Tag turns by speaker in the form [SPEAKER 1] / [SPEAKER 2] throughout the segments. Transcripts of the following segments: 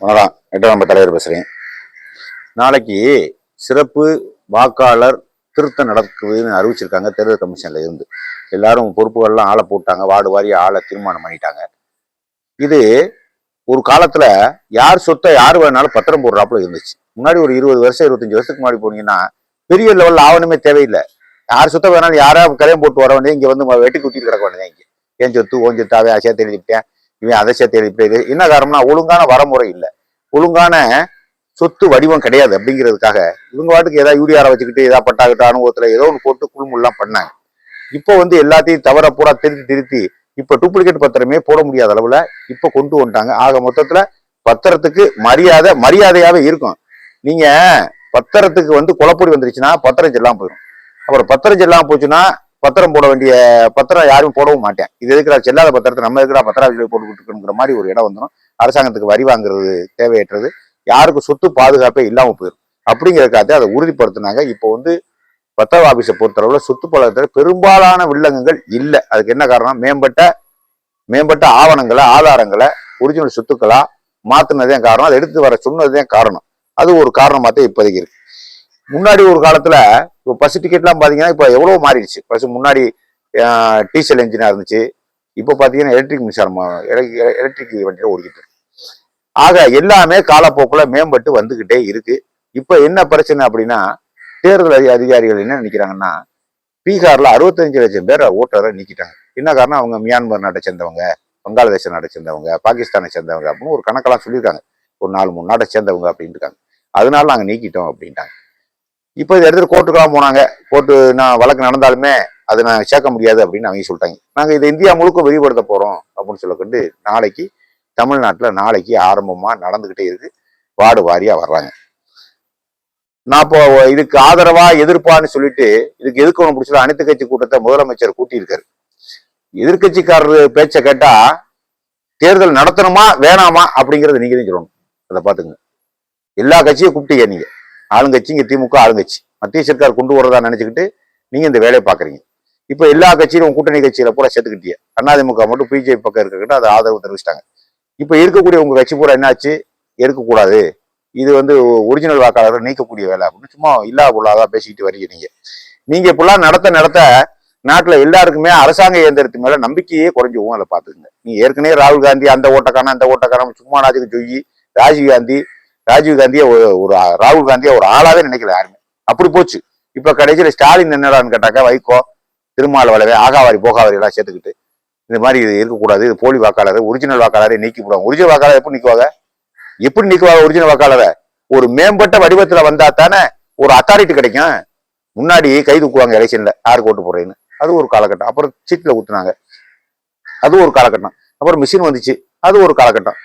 [SPEAKER 1] வணக்கம். எட்டு நம்ம தலைவர் பேசுகிறேன் நாளைக்கு சிறப்பு வாக்காளர் திருத்தம் நடக்குதுன்னு அறிவிச்சிருக்காங்க தேர்தல் கமிஷனில் இருந்து. எல்லாரும் பொறுப்புகள்லாம் ஆளை போட்டாங்க. வார்டு வாரியை ஆளை தீர்மானம் பண்ணிட்டாங்க. இது ஒரு காலத்துல யார் சொத்தை யார் வேணாலும் பத்திரம் போடுறாப்புல இருந்துச்சு. முன்னாடி ஒரு இருபது வருஷம் இருபத்தஞ்சு வருஷத்துக்கு முன்னாடி போனீங்கன்னா பெரிய லெவல்ல ஆவணமே தேவையில்லை. யார் சொத்தை வேணாலும் யாரா கரையம் போட்டு வர வேண்டிய இங்க வந்து வெட்டி குத்திட்டு கிடக்க வேண்டியது இங்க. ஏன் சொத்து ஓன் சொத்தாவே தெரிஞ்சுக்கிட்டேன் இவன் அதை சேர்த்து எழுதிட்டு என்ன காரணம்னா ஒழுங்கான வரமுறை இல்லை. ஒழுங்கான சொத்து வடிவம் கிடையாது அப்படிங்கிறதுக்காக. இவங்க வாட்டுக்கு ஏதாவது யூடிஆரை வச்சுக்கிட்டு ஏதாவது பட்டாக்கிட்ட அனுபவத்துல ஏதோ ஒன்று போட்டு குழுமுல்லாம் பண்ணாங்க. இப்போ வந்து எல்லாத்தையும் தவற பூரா திருத்தி திருத்தி இப்போ டூப்ளிகேட் பத்திரமே போட முடியாத அளவுல இப்போ கொண்டு வந்துட்டாங்க. ஆக மொத்தத்துல பத்திரத்துக்கு மரியாதை மரியாதையாகவே இருக்கும். நீங்க பத்திரத்துக்கு வந்து குழப்படி வந்துருச்சுன்னா பத்திரச்செல்லாம் போயிடும் அப்புறம் பத்திரச்செல்லாம் போச்சுன்னா பத்திரம் போட வேண்டிய பத்திரம் யாரும் போடவும் மாட்டேன். இது இருக்கிற செல்லாத பத்திரத்தை நம்ம இருக்கிற பத்திராட்சியில் போட்டுக்கிட்டுங்கிற மாதிரி ஒரு இடம் வந்துடும் அரசாங்கத்துக்கு வரி வாங்குறது தேவையற்றது. யாருக்கு சொத்து பாதுகாப்பே இல்லாமல் போயிடும் அப்படிங்கிறதுக்காக அதை உறுதிப்படுத்தினாங்க. இப்போ வந்து பத்திர ஆபீஸை பொறுத்தளவில் சொத்து பழக்கத்தில் பெரும்பாலான வில்லங்கங்கள் இல்லை. அதுக்கு என்ன காரணம்? மேம்பட்ட மேம்பட்ட ஆவணங்களை ஆதாரங்களை ஒரிஜினல் சொத்துக்களா மாத்தினதே காரணம். அதை எடுத்து வர சொன்னதே காரணம். அது ஒரு காரணமாக தான் இப்போதைக்கு இருக்கு. முன்னாடி ஒரு காலத்துல இப்போ பஸ் டிக்கெட்லாம் பார்த்தீங்கன்னா இப்போ எவ்வளோ மாறிடுச்சு. பஸ் முன்னாடி டீசல் என்ஜினா இருந்துச்சு. இப்போ பார்த்தீங்கன்னா எலக்ட்ரிக் மின்சாரம் எலக்ட்ரிக் வண்டியில் ஓடிக்கிட்டு ஆக எல்லாமே காலப்போக்கில் மேம்பட்டு வந்துக்கிட்டே இருக்கு. இப்போ என்ன பிரச்சனை அப்படின்னா தேர்தல் அதிகாரிகள் என்ன நினைக்கிறாங்கன்னா பீகார்ல அறுபத்தஞ்சு லட்சம் பேர் ஓட்டரை நீக்கிட்டாங்க. என்ன காரணம்? அவங்க மியான்மர் நாட்டை சேர்ந்தவங்க வங்காளதேச நாட்டை சேர்ந்தவங்க பாகிஸ்தானை சேர்ந்தவங்க அப்படின்னு ஒரு கணக்கெல்லாம் சொல்லியிருக்காங்க. ஒரு நாலு மூணு நாட்டை சேர்ந்தவங்க அப்படின்னு இருக்காங்க. அதனால நாங்கள் நீக்கிட்டோம் அப்படின்ட்டாங்க. இப்போ இதை எடுத்துட்டு கோர்ட்டுக்கெல்லாம் போனாங்க. கோர்ட்டு நான் வழக்கு நடந்தாலுமே அதை நான் சேர்க்க முடியாது அப்படின்னு அவங்க சொல்லிட்டாங்க. நாங்கள் இதை இந்தியா முழுக்க விரிவுபடுத்த போகிறோம் அப்படின்னு சொல்லக்கொண்டு நாளைக்கு தமிழ்நாட்டில் நாளைக்கு ஆரம்பமாக நடந்துக்கிட்டே இருக்கு. வார்டு வாரியாக வர்றாங்க. நான் இப்போ இதுக்கு ஆதரவா எதிர்ப்பான்னு சொல்லிட்டு இதுக்கு எதிர்க்கணும் பிடிச்சல அனைத்து கட்சி கூட்டத்தை முதலமைச்சர் கூட்டியிருக்காரு? எதிர்க்கட்சிக்காரர் பேச்சை கேட்டா தேர்தல் நடத்தணுமா வேணாமா அப்படிங்கறத நீங்க தான் சொல்லணும். அதை பாத்துங்க எல்லா கட்சியும் கூப்பிட்டீங்க நீங்க. ஆளுங்கட்சி இங்கே திமுக ஆளுங்கட்சி. மத்திய சர்க்கார் கொண்டு வரதா நினச்சிக்கிட்டு நீங்கள் இந்த வேலையை பார்க்குறீங்க. இப்போ எல்லா கட்சியிலும் கூட்டணி கட்சியில் பூரா சேர்த்துக்கிட்டீங்க அதிமுக மட்டும் பிஜேபி பக்கம் இருக்கக்கிட்ட அதை ஆதரவு தெரிவிச்சிட்டாங்க. இப்போ இருக்கக்கூடிய உங்கள் கட்சி பூரா என்னாச்சு? எடுக்கக்கூடாது. இது வந்து ஒரிஜினல் வாக்காளரை நீக்கக்கூடிய வேலை அப்படின்னு சும்மா இல்லா பொருளாதான் பேசிக்கிட்டு வரீங்க நீங்கள் நீங்கள் இப்படிலாம் நடத்த நடத்த நாட்டில் எல்லாருக்குமே அரசாங்க இயந்திரத்து மேலே நம்பிக்கையே குறைஞ்சிவோம் போகும் அதை பார்த்துக்குங்க. நீங்கள் ஏற்கனவே ராகுல் காந்தி அந்த ஓட்டக்காரன் அந்த ஓட்டக்காரன் சும்மா நாஜுக்கு ஜொய்யி ராஜீவ் காந்தி ராஜீவ் காந்தியை ஒரு ஒரு ராகுல் காந்தியை ஒரு ஆளாவே நினைக்கல யாருமே. அப்படி போச்சு. இப்ப கடைசியில ஸ்டாலின் என்னடான்னு கேட்டாக்கா வைகோ திருமாவளவன் ஆகாவாரி போகாவாரி எல்லாம் சேர்த்துக்கிட்டு இந்த மாதிரி இது இருக்கக்கூடாது இது போலி வாக்காளர் ஒரிஜினல் வாக்காளரை நீக்கி போடுவாங்க ஒரிஜினல் வாக்காளர் எப்படி நிக்குவாங்க? எப்படி நிக்குவாங்க ஒரிஜினல் வாக்காளரை? ஒரு மேம்பட்ட வடிவத்துல வந்தா தானே ஒரு அத்தாரிட்டி கிடைக்கும். முன்னாடி கை தூக்குவாங்க எலெக்ஷன்ல யாருக்கு ஓட்டு போடுறேன்னு. அது ஒரு காலகட்டம். அப்புறம் சீட்டில் ஊத்துனாங்க. அது ஒரு காலகட்டம். அப்புறம் மிஷின் வந்துச்சு. அது ஒரு காலகட்டம்.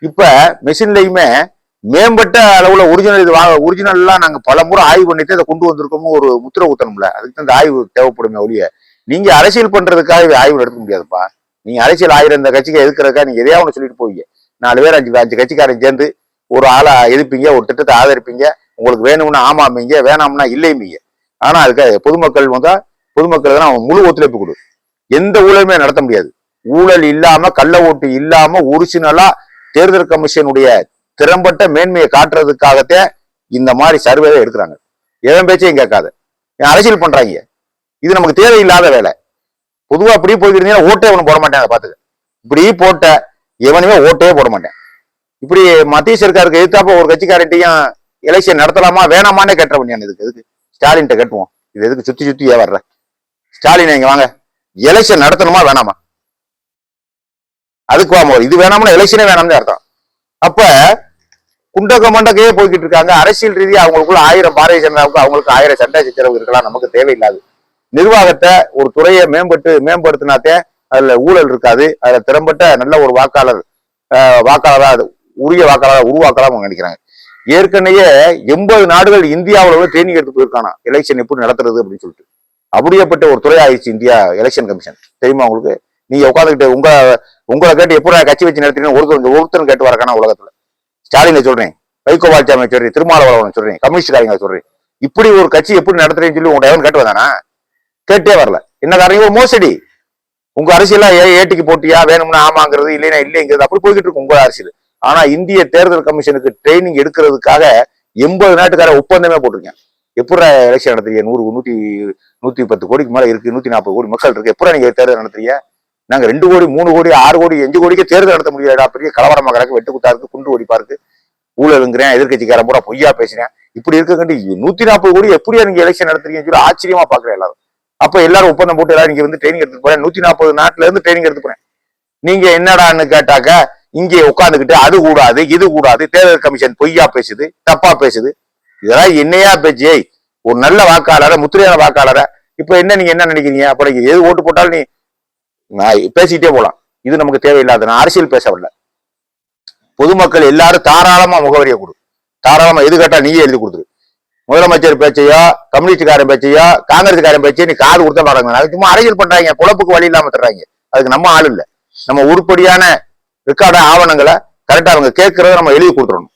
[SPEAKER 1] இப்ப மிஷின்லயுமே மேம்பட்ட அளவுல ஒரிஜினல் இது வாங்க ஒரிஜினல்லாம் நாங்க பல முறை ஆய்வு பண்ணிட்டு அதை கொண்டு வந்திருக்கோமோ ஒரு முத்திரை ஊத்தணும்ல அதுக்கு தான் இந்த ஆய்வு தேவைப்படுமே ஒழிய. நீங்க அரசியல் பண்றதுக்காக இது ஆய்வு எடுக்க முடியாதுப்பா. நீங்க அரசியல் ஆயிரம் இந்த கட்சிக்கு எதுக்குறதுக்காக நீங்க எதையா ஒன்று சொல்லிட்டு போவீங்க. நாலு பேர் அஞ்சு அஞ்சு கட்சிக்காரன் சேர்ந்து ஒரு ஆளை எதிர்ப்பீங்க ஒரு திட்டத்தை ஆதரிப்பீங்க. உங்களுக்கு வேணும்னா ஆமாமீங்க வேணாம்னா இல்லைமீங்க ஆனா அதுக்கு பொதுமக்கள் வந்தா பொதுமக்கள் தான் அவன் முழு ஒத்துழைப்பு கொடு. எந்த ஊழலுமே நடத்த முடியாது. ஊழல் இல்லாம கள்ள ஓட்டு இல்லாம ஒரிஜினலா தேர்தல் கமிஷனுடைய திறம்பட்ட மேன்மையை காட்டுறதுக்காகத்தே இந்த மாதிரி சர்வே எடுக்கிறாங்க. எவன் பேச்சையும் கேட்காது. ஏன் அரசியல் பண்றாங்க. இது நமக்கு தேவையில்லாத வேலை. பொதுவா இப்படி போய்கிட்டு ஓட்டே ஒன்று போட மாட்டாங்க பார்த்துக்க. இப்படி போட்ட எவனுமே ஓட்டே போட மாட்டேன். இப்படி மத்திய சர்க்காருக்கு எதிர்த்தாப்ப ஒரு கட்சிக்காரட்டையும் எலெக்ஷன் நடத்தலாமா வேணாமான்னே கேட்ட பண்ணியான் இதுக்கு எதுக்கு? ஸ்டாலின்ட்ட கேட்டுவோம். இது எதுக்கு சுத்தி சுத்தி ஏன் வர்ற? ஸ்டாலின் இங்க வாங்க. எலெக்ஷன் நடத்தணுமா வேணாமா? அதுக்கு வாமோ இது வேணாம்னா எலெக்ஷனே வேணாம்னு அர்த்தம். அப்ப குண்டக மண்டக்கையே போய்கிட்டு இருக்காங்க. அரசியல் ரீதியாக அவங்களுக்குள்ள ஆயிரம் பாரதிய ஜனதாவுக்கு அவங்களுக்கு ஆயிரம் சண்டை சச்சரவு இருக்கலாம். நமக்கு தேவையில்லாது. நிர்வாகத்தை ஒரு துறையை மேம்பட்டு மேம்படுத்தினாத்தே அதுல ஊழல் இருக்காது. அதுல திறம்பட்ட நல்ல ஒரு வாக்காளர் வாக்காளரா உரிய வாக்காளரா உருவாக்கலாம் அவங்க நினைக்கிறாங்க. ஏற்கனவே எண்பது நாடுகள் இந்தியாவில் உள்ள ட்ரைனிங் எடுத்து போயிருக்கானா? எலெக்ஷன் எப்படி நடத்துறது அப்படின்னு சொல்லிட்டு. அப்படியேப்பட்ட ஒரு துறை ஆயிடுச்சு இந்தியா எலெக்ஷன் கமிஷன் தெரியுமா உங்களுக்கு? நீங்க உட்காந்துக்கிட்டு உங்க உங்களை கேட்டு எப்படி கட்சி வச்சு நடத்துறீங்க ஒருத்தர் ஒருத்தர் கேட்டு வரக்கான உலகத்துல? ஸ்டாலினை சொல்றேன் வைகோ வால்சாமி சொல்றேன் திருமாவளவன் சொல்றேன் கம்யூனிஸ்ட்காரங்க சொல்றேன். இப்படி ஒரு கட்சி எப்படி நடத்துறேன்னு சொல்லி உங்க எவன் கேட்டு வந்தானா? கேட்டே வரல. என்ன காரணம்? மோசடி. உங்க அரசியலா ஏ ஏட்டிக்கு போட்டியா? வேணும்னா ஆமாங்கிறது இல்லைன்னா இல்லைங்கிறது அப்படி போய்கிட்டு இருக்கு உங்க அரசியல். ஆனா இந்திய தேர்தல் கமிஷனுக்கு ட்ரைனிங் எடுக்கிறதுக்காக எண்பது நாட்டுக்கார ஒப்பந்தமே போட்டிருக்கேன். எப்படி எலெக்ஷன் நடத்துறீங்க? நூறு நூத்தி நூத்தி பத்து கோடிக்கு மேல இருக்கு நூத்தி நாற்பது கோடி மக்கள் இருக்கு. எப்படி நீங்க தேர்தல் நடத்துறீங்க? நாங்க ரெண்டு கோடி மூணு கோடி ஆறு கோடி அஞ்சு கோடிக்கு தேர்தல் நடத்த முடியாதா பெரிய கலவரமா கிடக்கு வெட்டு குத்தா இருக்கு குண்டு ஒடிப்பா இருக்கு ஊழலுங்கிறேன் எதிர்கட்சிக்காரன் பூரா பொய்யா பேசுறேன் இப்படி இருக்கங்கட்டு நூத்தி நாற்பது கோடி எப்படியா நீங்க எலெக்ஷன் நடத்துறீங்கன்னு சொல்லி ஆச்சரியமா பாக்குறேன் எல்லாரும். அப்ப எல்லாரும் ஒப்பந்தம் போட்டு எல்லாரும் இங்க வந்து ட்ரைனிங் எடுத்து போறேன். நூத்தி நாற்பது நாட்டுல இருந்து ட்ரைனிங் எடுத்து போறேன். நீங்க என்னடான்னு கேட்டாக்க இங்கே உட்காந்துக்கிட்டு அது கூடாது இது கூடாது தேர்தல் கமிஷன் பொய்யா பேசுது தப்பா பேசுது. இதெல்லாம் என்னையா பேச்சு? ஒரு நல்ல வாக்காளரை முத்திரையான வாக்காளரை. இப்ப என்ன நீங்க என்ன நினைக்கிறீங்க? அப்ப எது ஓட்டு போட்டாலும் நீ நான் பேசிக்கிட்டே போலாம். இது நமக்கு தேவையில்லாத நான் அரசியல் பேச வரல. பொதுமக்கள் எல்லாரும் தாராளமா முகவரியை கொடு. தாராளமா எது கேட்டா நீயே எழுதி கொடுத்துரு. முதலமைச்சர் பேச்சையோ கம்யூனிஸ்டுக்காரன் பேச்சையோ காங்கிரஸ்காரன் பேச்சையோ நீ காது கொடுத்த பாருங்க அது சும்மா அரசியல் பண்றாங்க குழப்புக்கு வழி இல்லாம தர்றாங்க அதுக்கு நம்ம ஆள் இல்லை. நம்ம உருப்படியான ரெக்கார்டு ஆவணங்களை கரெக்டா அவங்க கேட்கறத நம்ம எழுதி கொடுத்துடணும்.